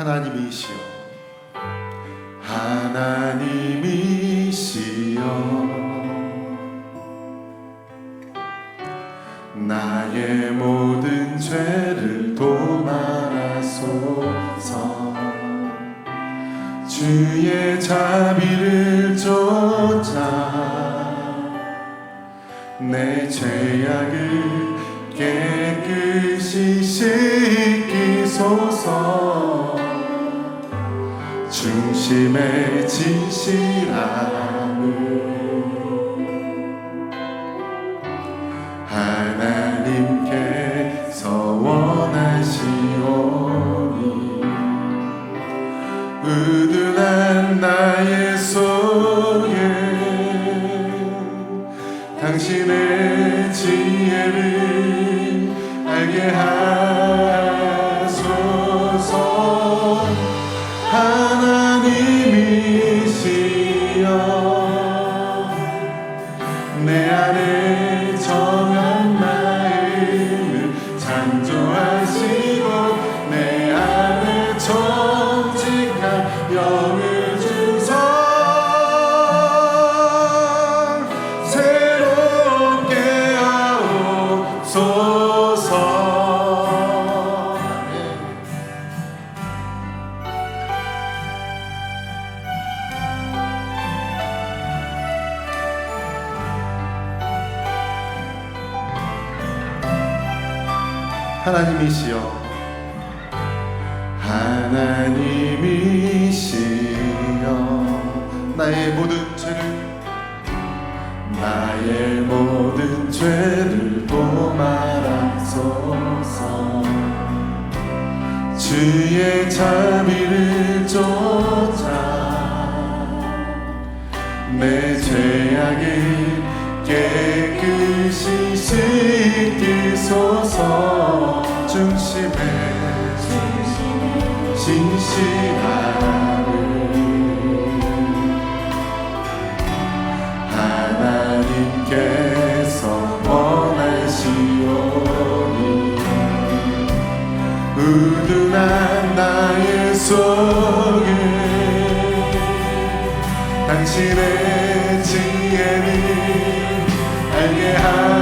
하나님이시여. 하나님이시여. 나의 모든 죄를 도말하소서. 주의 자비를 쫓아 내 죄악을 깨끗이 씻기소서. 중심의 진실함을 me haré. 하나님이시여. 하나님이시여. 나의 모든 죄를 나의 모든 죄를 도말하소서. 주의 자비를 쫓아 내 죄악을 깨 깨끗이 씻기소서 중심에 진실함을 하나님께서 원하시오니 우둔한 나의 속에 당신의 지혜를 yeah.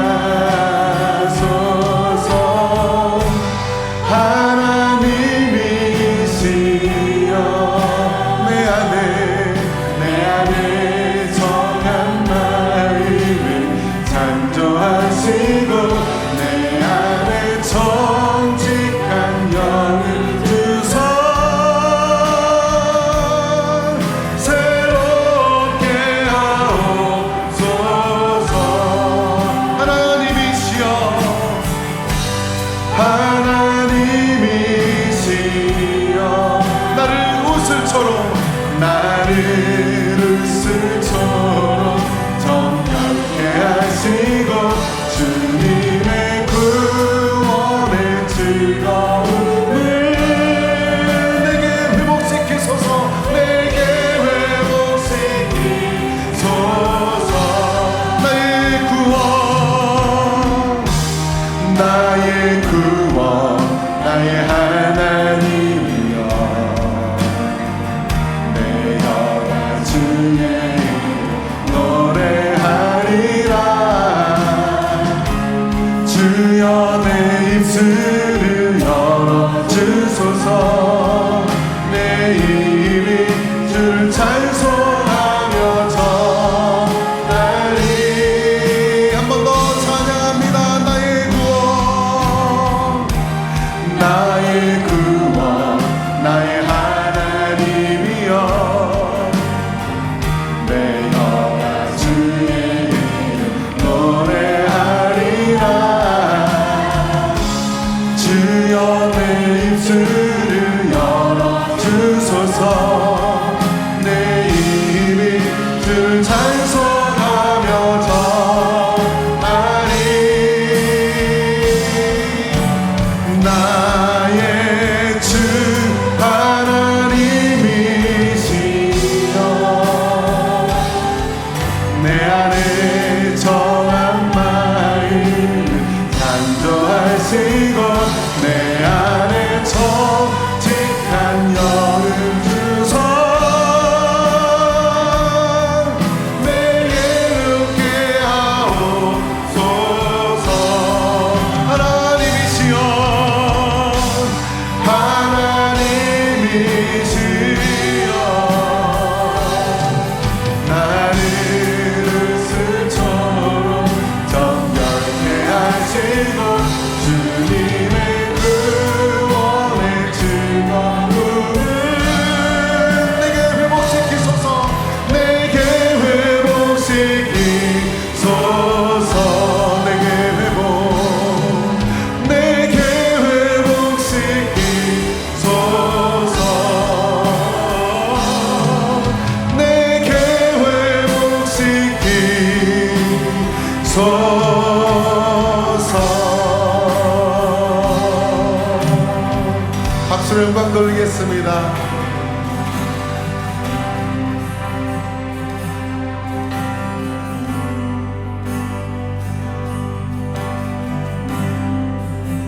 주님을 영광 돌리겠습니다.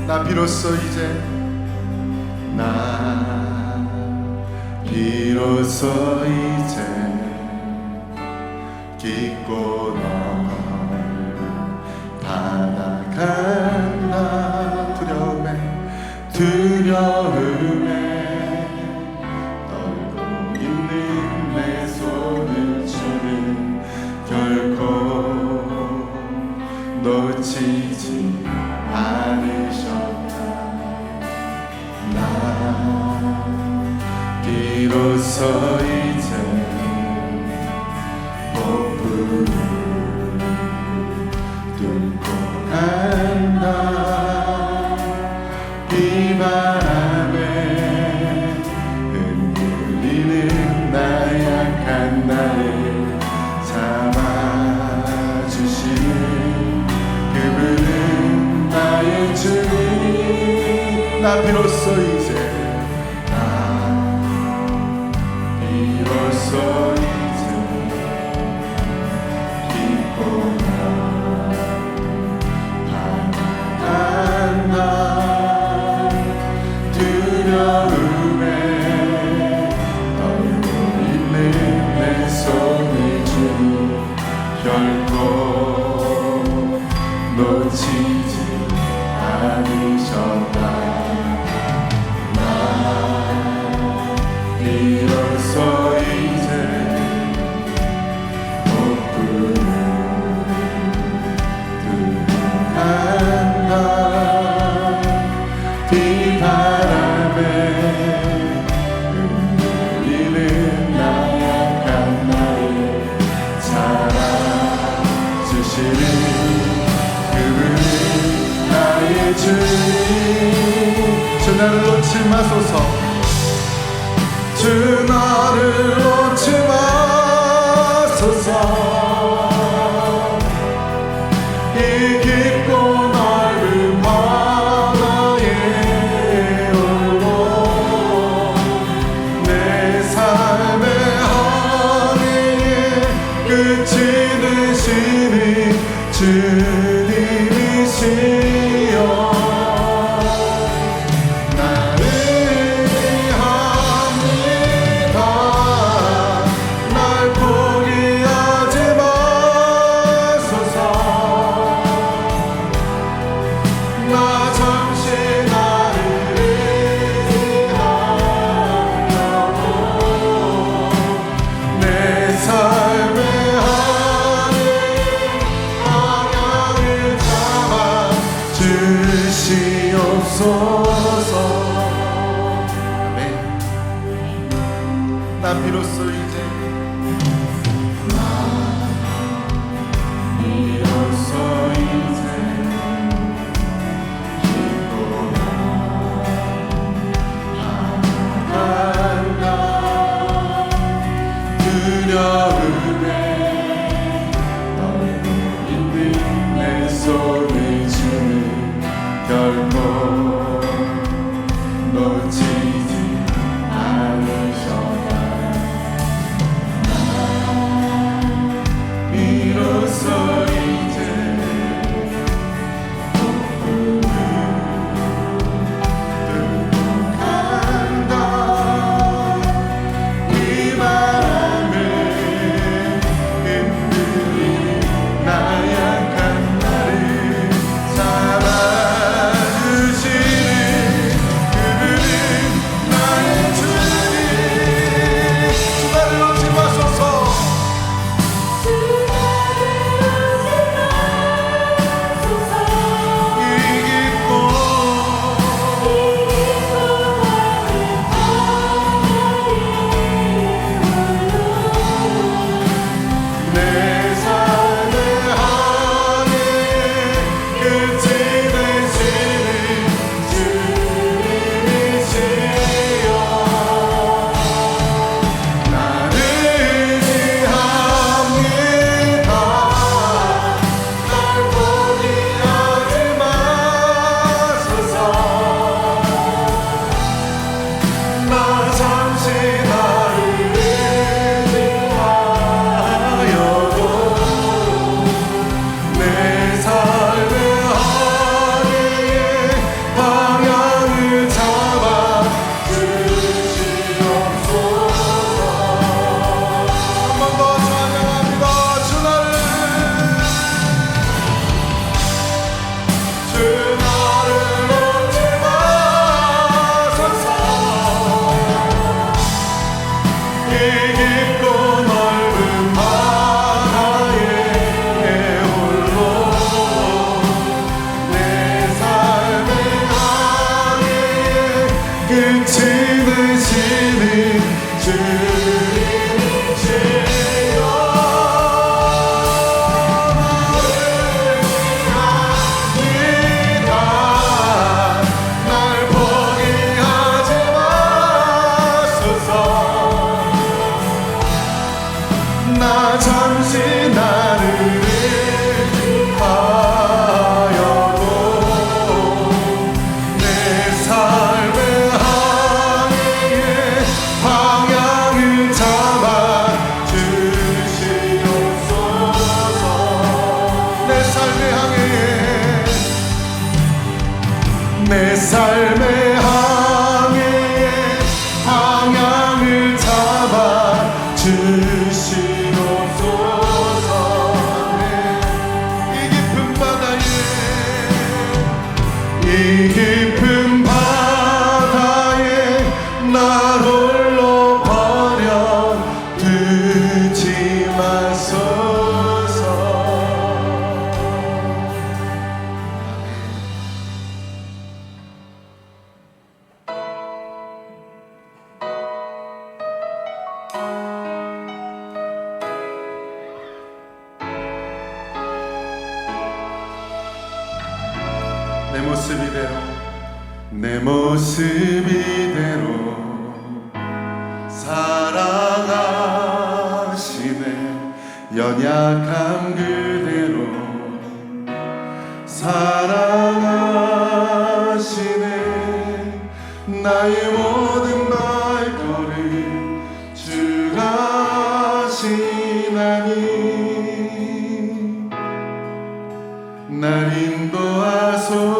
나 비로소 이제 나 비로소 이제 깊고 넓은 바다가 두려움에 두려움 나 비로소 이제 나 비로소 이제 기쁨아 바다한 나 두려움에 떨고 있는 내 손을 주 결코 놓지 하소서 주 나를 내 삶의 한 모습 이대로 내 모습 이대로 사랑하시네. 연약함 그대로 사랑하시네. 나의 모든 발걸음 주가 시나니. 날 인도하소.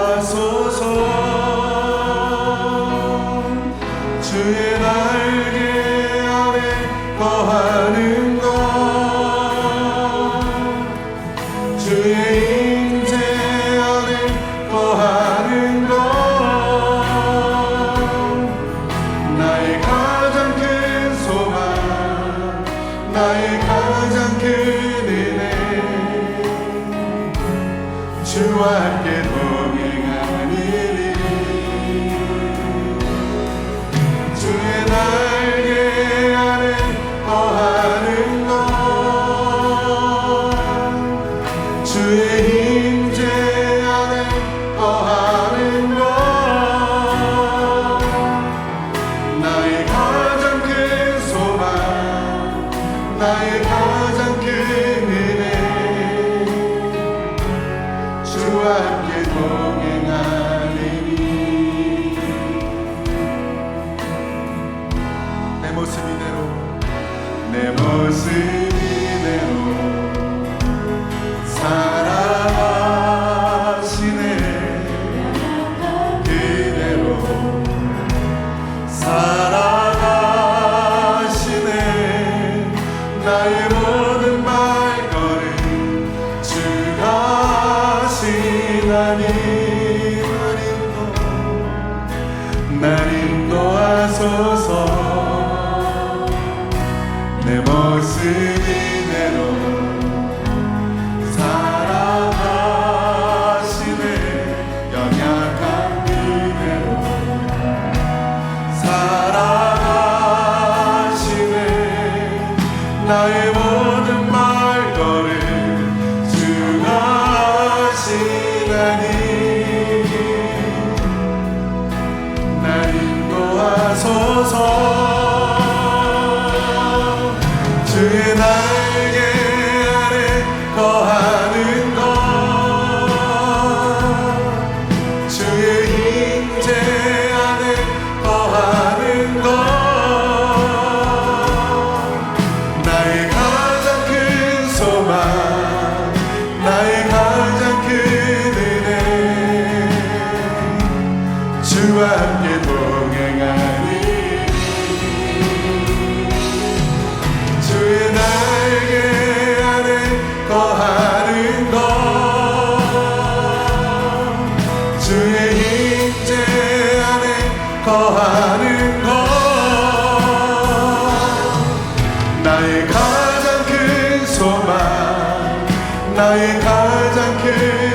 가장 큰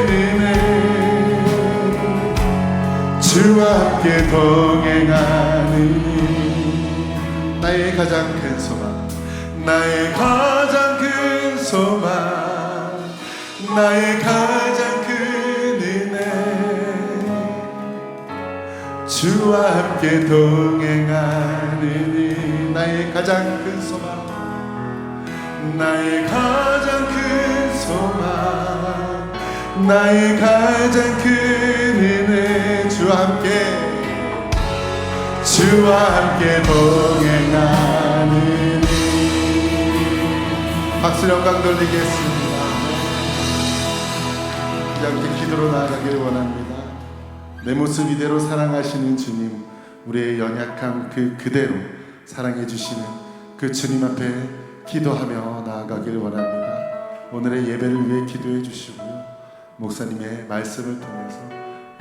은혜. 주와 함께 동행하니. 나의 가장 큰 소망. 나의 가장 큰 소망. 나의 가장 큰 은혜. 주와 함께 동행하니. 나의 가장 큰 소망. 나의 가장 큰 소망. 나의 가장 큰 은혜 주와 함께. 주와 함께 동행하니 박수 영광 돌리겠습니다. 이렇게 기도로 나아가길 원합니다. 내 모습 이대로 사랑하시는 주님 우리의 연약함 그 그대로 사랑해 주시는 그 주님 앞에 기도하며 나아가길 원합니다 오늘의 예배를 위해 기도해 주시고요. 목사님의 말씀을 통해서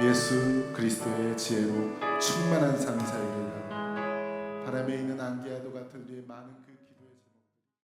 예수 그리스도의 지혜로 충만한 삶 살기를 바람에 있는 안개와도 같은 우리의 많은 그